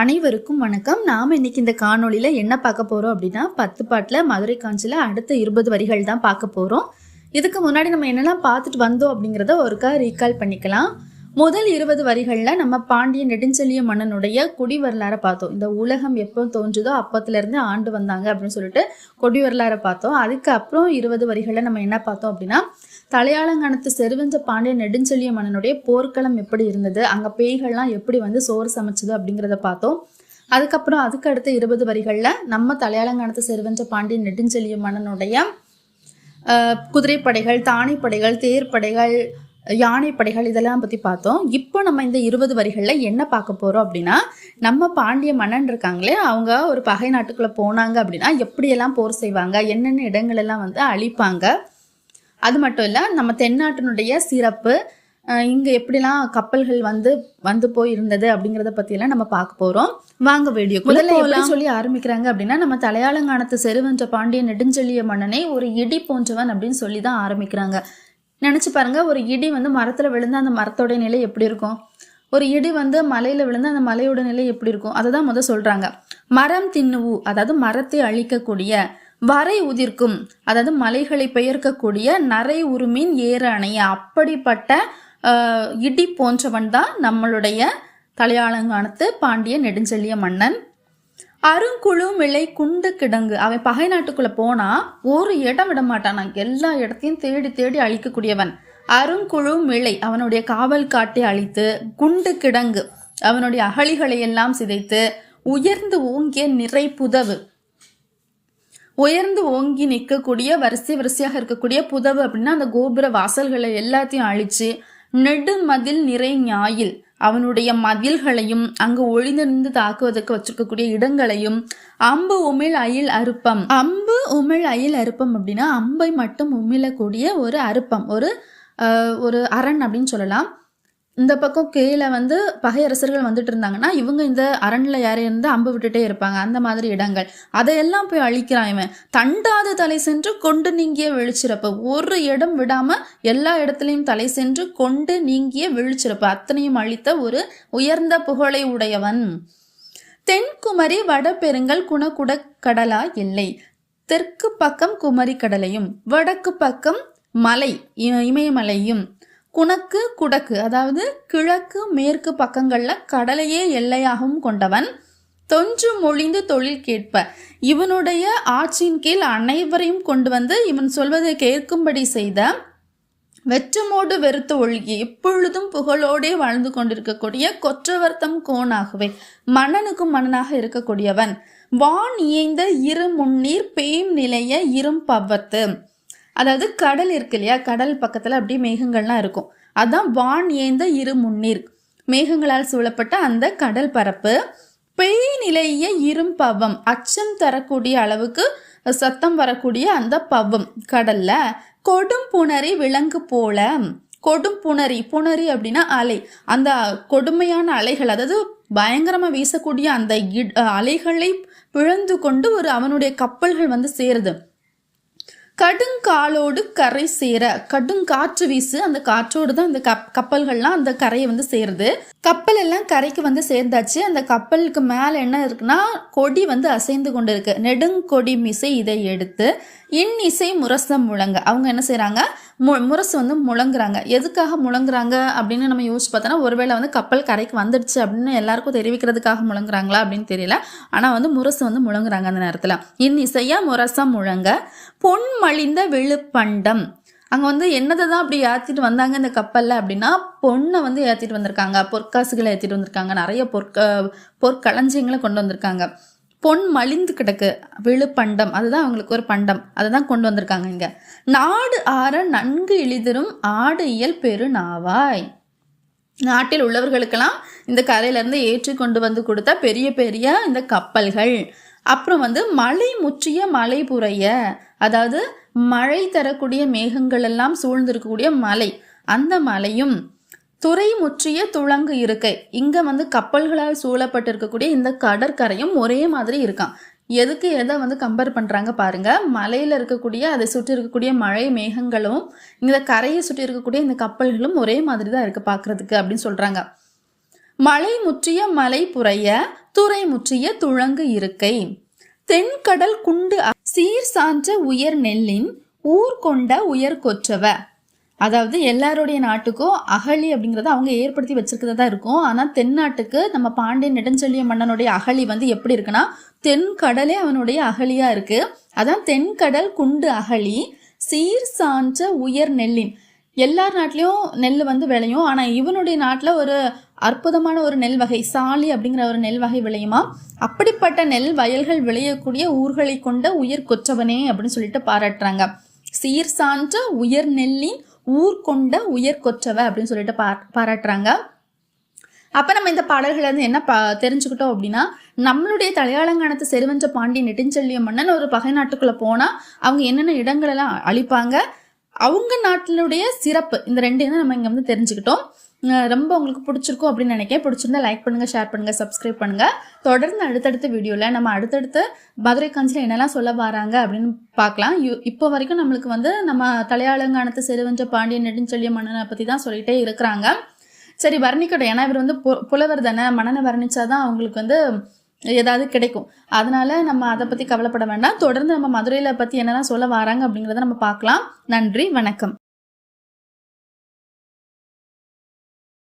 அனைவருக்கும் வணக்கம். நாம் இன்னைக்கு இந்த காணொளியில் என்ன பார்க்க போகிறோம் அப்படின்னா பத்து பாட்டில் மதுரை காஞ்சியில் அடுத்த இருபது வரிகள் தான் பார்க்க போகிறோம் இதுக்கு முன்னாடி நம்ம என்னெல்லாம் பார்த்துட்டு வந்தோம் அப்படிங்கிறத ஒருக்கா ரீகால் பண்ணிக்கலாம். முதல் இருபது வரிகளில் நம்ம பாண்டிய நெடுஞ்செழிய மன்னனுடைய குடி வரலாறை பார்த்தோம். இந்த உலகம் எப்போ தோன்றுதோ அப்பத்துலேருந்து ஆண்டு வந்தாங்க அப்படின்னு சொல்லிட்டு கொடி வரலாறை பார்த்தோம். அதுக்கப்புறம் இருபது வரிகளில் நம்ம என்ன பார்த்தோம் அப்படின்னா தலையாளங்கணத்து செருவஞ்ச பாண்டிய நெடுஞ்செழிய மன்னனுடைய போர்க்களம் எப்படி இருந்தது? அங்கே பேய்கள்லாம் எப்படி வந்து சோறு சமைச்சது அப்படிங்கிறத பார்த்தோம். அதுக்கப்புறம் அதுக்கு அடுத்த இருபது வரிகளில் நம்ம தலையாளங்கணத்து செருவஞ்ச பாண்டிய நெடுஞ்செழிய மன்னனுடைய குதிரைப்படைகள் தானைப்படைகள் தேர்ப்படைகள் யானைப்படைகள் இதெல்லாம் பற்றி பார்த்தோம். இப்போ நம்ம இந்த இருபது வரிகளில் என்ன பார்க்க போகிறோம் அப்படின்னா நம்ம பாண்டிய மன்னன் இருக்காங்களே அவங்க ஒரு பகை நாட்டுக்குள்ளே போனாங்க அப்படின்னா எப்படியெல்லாம் போர் செய்வாங்க என்னென்ன இடங்கள் எல்லாம் வந்து அழிப்பாங்க அது மட்டும் இல்லை நம்ம தென்னாட்டினுடைய சிறப்பு இங்க எப்படிலாம் கப்பல்கள் வந்து வந்து போய் இருந்தது அப்படிங்கறத பத்தி எல்லாம் நம்ம பார்க்க போறோம். வாங்க வீடியோ முதல்ல எப்படி சொல்லி ஆரம்பிக்கிறாங்க அப்படின்னா நம்ம தலையாளங்கானத்து செருவென்ற பாண்டிய நெடுஞ்செழிய மன்னனை ஒரு இடி போன்றவன் அப்படின்னு சொல்லி தான் ஆரம்பிக்கிறாங்க. நினைச்சு பாருங்க ஒரு இடி வந்து மரத்துல விழுந்து அந்த மரத்தோட நிலை எப்படி இருக்கும்? ஒரு இடி வந்து மலையில விழுந்து அந்த மலையோட நிலை எப்படி இருக்கும்? அதை தான் முத சொல்றாங்க. மரம் தின்னுவு அதாவது மரத்தை அழிக்கக்கூடிய வரை உதிர்க்கும் அதாவது மலைகளை பெயர்க்கக்கூடிய நரை உருமின் ஏற அணைய. அப்படிப்பட்ட இடி போன்றவன் தான் நம்மளுடைய தலையாளங்கானத்து பாண்டிய நெடுஞ்செழிய மன்னன். அருங்குழு மிளை குண்டு கிடங்கு. அவன் பகை நாட்டுக்குள்ள போனா ஒரு இடம் விட மாட்டான். எல்லா இடத்தையும் தேடி தேடி அழிக்கக்கூடியவன். அருங்குழு மிளை அவனுடைய காவல் காட்டை அழித்து குண்டு கிடங்கு அவனுடைய அகழிகளை எல்லாம் சிதைத்து உயர்ந்து ஓங்கிய நிறை புதவு. உயர்ந்து ஓங்கி நிற்கக்கூடிய வரிசை வரிசையாக இருக்கக்கூடிய புதவு அப்படின்னா அந்த கோபுர வாசல்களை எல்லாத்தையும் அழிச்சு நெடுமதில் நிறை ஞாயில் அவனுடைய மதில்களையும் அங்கு ஒளிந்திருந்து தாக்குவதற்கு வச்சிருக்கக்கூடிய இடங்களையும் அம்பு உமிழ் அயில் அருப்பம். அம்பு உமிழ் அயில் அருப்பம் அப்படின்னா அம்பை மட்டும் உமிழக்கூடிய ஒரு அருப்பம் ஒரு ஒரு அரண் அப்படின்னு சொல்லலாம். இந்த பக்கம் கீழே வந்து பகையரசர்கள் வந்துட்டு இருந்தாங்கன்னா இவங்க இந்த அரண்ல யாரையும் இருந்து அம்பு விட்டுட்டே இருப்பாங்க. அந்த மாதிரி இடங்கள். அதையெல்லாம் போய் அழிக்கிறான் இவன். தண்டாத தலை சென்று கொண்டு நீங்கிய விழிச்சிறப்பு. ஒரு இடம் விடாம எல்லா இடத்துலையும் தலை சென்று கொண்டு நீங்கிய விழிச்சிறப்பு. அத்தனையும் அழித்த ஒரு உயர்ந்த புகழை உடையவன். தென்குமரி வடபெருங்கல் குணக்குட கடலா இல்லை. தெற்கு பக்கம் குமரி கடலையும் வடக்கு பக்கம் மலை இ- இமயமலையும். குணக்கு குடக்கு. அதாவது கிழக்கு மேற்கு பக்கங்களில் கடலையே எல்லையாகவும் கொண்டவன். தொன்று மொழிந்து தொழில் கேட்ப. இவனுடைய ஆட்சியின் கீழ் அனைவரையும் கொண்டு வந்து இவன் சொல்வதை கேட்கும்படி செய்த. வெற்றமோடு வெறுத்து ஒழுகி எப்பொழுதும் புகழோடே வாழ்ந்து கொண்டிருக்கக்கூடிய கொற்றவர்த்தம் கோனாகவே மன்னனுக்கும் மன்னனாக இருக்கக்கூடியவன். வான் இயைந்த இரு முன்னீர் பேம் நிலைய இரும் பவ்வத்து அதாவது கடல் இருக்கு இல்லையா? கடல் பக்கத்தில் அப்படியே மேகங்கள்லாம் இருக்கும். அதான் வான் ஏந்த இரு முன்னீர். மேகங்களால் சூழப்பட்ட அந்த கடல் பரப்பு பெய் நிலைய இரும்பவம் அச்சம் தரக்கூடிய அளவுக்கு சத்தம் வரக்கூடிய அந்த பவம். கடல்ல கொடும் புணரி விலங்கு போல. கொடும் புணரி. புணரி அப்படின்னா அலை. அந்த கொடுமையான அலைகள் அதாவது பயங்கரமா வீசக்கூடிய அந்த இட்- அலைகளை பிழந்து கொண்டு ஒரு அவனுடைய கப்பல்கள் வந்து சேருது. கடுங்காலோடு கரை சேர கடுங்காற்று வீசு அந்த காற்றோடு தான் அந்த கப் கப்பல்கள்லாம் அந்த கரையை வந்து சேருது. கப்பல் எல்லாம் கரைக்கு வந்து சேர்ந்தாச்சு. அந்த கப்பலுக்கு மேலே என்ன இருக்குன்னா கொடி வந்து அசைந்து கொண்டு இருக்கு நெடுங்கொடி மிசை இதை எடுத்து இன்னிசை முரசம் முழங்க. அவங்க என்ன செய்கிறாங்க மு முரசு வந்து முழங்குறாங்க. எதுக்காக முழங்குறாங்க அப்படின்னு நம்ம யோசிச்சு பார்த்தோன்னா ஒருவேளை வந்து கப்பல் கரைக்கு வந்துடுச்சு அப்படின்னு எல்லாருக்கும் தெரிவிக்கிறதுக்காக முழங்குறாங்களா அப்படின்னு தெரியல. ஆனால் வந்து முரசு வந்து முழங்குறாங்க அந்த நேரத்தில். இன்னிசையா முரசம் முழங்க பொன் மலிந்த விழுப்பண்டம். அங்கே வந்து என்னதை தான் அப்படி ஏற்றிட்டு வந்தாங்க இந்த கப்பலில் அப்படின்னா பொண்ணை வந்து ஏற்றிட்டு வந்திருக்காங்க. பொற்காசுகளை ஏற்றிட்டு வந்திருக்காங்க. நிறைய பொற்க பொற்களஞ்சியங்களை கொண்டு வந்திருக்காங்க. பொன் மலிந்து கிடக்கு. விழுப்பண்டம். அதுதான் அவங்களுக்கு ஒரு பண்டம். அதை தான் கொண்டு வந்திருக்காங்க இங்கே. நாடு ஆற நன்கு இழிதரும் ஆடு இயல் பெரு நாவாய். நாட்டில் உள்ளவர்களுக்கெல்லாம் இந்த கரையிலேருந்து ஏற்றி கொண்டு வந்து கொடுத்த பெரிய பெரிய இந்த கப்பல்கள். அப்புறம் வந்து மலை முற்றிய மலை புரைய. அதாவது மழை தரக்கூடிய மேகங்கள் எல்லாம் சூழ்ந்திருக்கக்கூடிய மலை. அந்த மலையும் துறை முற்றிய துளங்கு இருக்கை. இங்க வந்து கப்பல்களால் சூழப்பட்டிருக்கக்கூடிய இந்த கடற்கரையும் ஒரே மாதிரி இருக்கான் எதுக்கு எதை வந்து கம்பேர் பண்றாங்க பாருங்க. மலையில இருக்கக்கூடிய அதை சுற்றி இருக்கக்கூடிய மழை மேகங்களும் இந்த கரையை சுற்றி இருக்கக்கூடிய இந்த கப்பல்களும் ஒரே மாதிரி தான் இருக்கு பார்க்கிறதுக்கு அப்படின்னு சொல்றாங்க. மலை முற்றிய மலை புரைய துறை முற்றிய துழங்கு இருக்கை. தென்கடல் குண்டு சீர் சான்ற உயர் நெல்லின் ஊர் கொண்ட உயர் கொற்றவ. அதாவது எல்லாருடைய நாட்டுக்கும் அகழி அப்படிங்கிறத அவங்க ஏற்படுத்தி வச்சிருக்கிறதா தான் இருக்கும். ஆனால் தென்னாட்டுக்கு நம்ம பாண்டியன் நெடுஞ்செழிய மன்னனுடைய அகழி வந்து எப்படி இருக்குன்னா தென்கடலே அவனுடைய அகழியா இருக்கு. அதான் தென்கடல் குண்டு அகழி சீர் சான்ற உயர் நெல்லின். எல்லார் நாட்டிலையும் நெல் வந்து விளையும். ஆனால் இவனுடைய நாட்டில் ஒரு அற்புதமான ஒரு நெல் வகை சாலி அப்படிங்கிற ஒரு நெல் வகை விளையுமா? அப்படிப்பட்ட நெல் வயல்கள் விளையக்கூடிய ஊர்களை கொண்ட உயர் கொற்றவனே அப்படின்னு சொல்லிட்டு பாராட்டுறாங்க. சீர் சான்ற உயர் நெல்லின் ஊர் கொண்ட உயர் கொற்றவ அப்படின்னு சொல்லிட்டு பா பாராட்டுறாங்க. அப்போ நம்ம இந்த பாடல்கள் வந்து என்ன பா தெரிஞ்சுக்கிட்டோம் அப்படின்னா நம்மளுடைய தலையாளங்கானத்து செருவஞ்ச பாண்டி நெடுஞ்செல்லிய மன்னன் ஒரு பகை நாட்டுக்குள்ளே போனால் அவங்க என்னென்ன இடங்களெல்லாம் அழிப்பாங்க? அவங்க நாட்டினுடைய சிறப்பு இந்த ரெண்டையும் நம்ம இங்கே வந்து தெரிஞ்சுக்கிட்டோம். ரொம்ப உங்களுக்கு பிடிச்சிருக்கும் அப்படின்னு நினைக்கிறேன். பிடிச்சிருந்தா லைக் பண்ணுங்க ஷேர் பண்ணுங்க சப்ஸ்கிரைப் பண்ணுங்க. தொடர்ந்து அடுத்தடுத்த வீடியோவில் நம்ம அடுத்தடுத்து மதுரை காஞ்சியில் என்னெல்லாம் சொல்ல வராங்க அப்படின்னு பார்க்கலாம். இப்போ வரைக்கும் நம்மளுக்கு வந்து நம்ம தலையாளங்கானத்து செருவஞ்ச பாண்டிய நெடுஞ்செழிய மன்னனை பற்றி தான் சொல்லிட்டே இருக்கிறாங்க. சரி வர்ணிக்கட்டும். ஏன்னா இவர் வந்து பு- புலவர் தானே. மன்னனை வர்ணிச்சாதான் அவங்களுக்கு வந்து ஏதாவது கிடைக்கும். அதனால நம்ம அதை பற்றி கவலைப்பட வேண்டாம். தொடர்ந்து நம்ம மதுரையில் பற்றி என்னெல்லாம் சொல்ல வராங்க அப்படிங்கிறத நம்ம பார்க்கலாம். நன்றி வணக்கம்.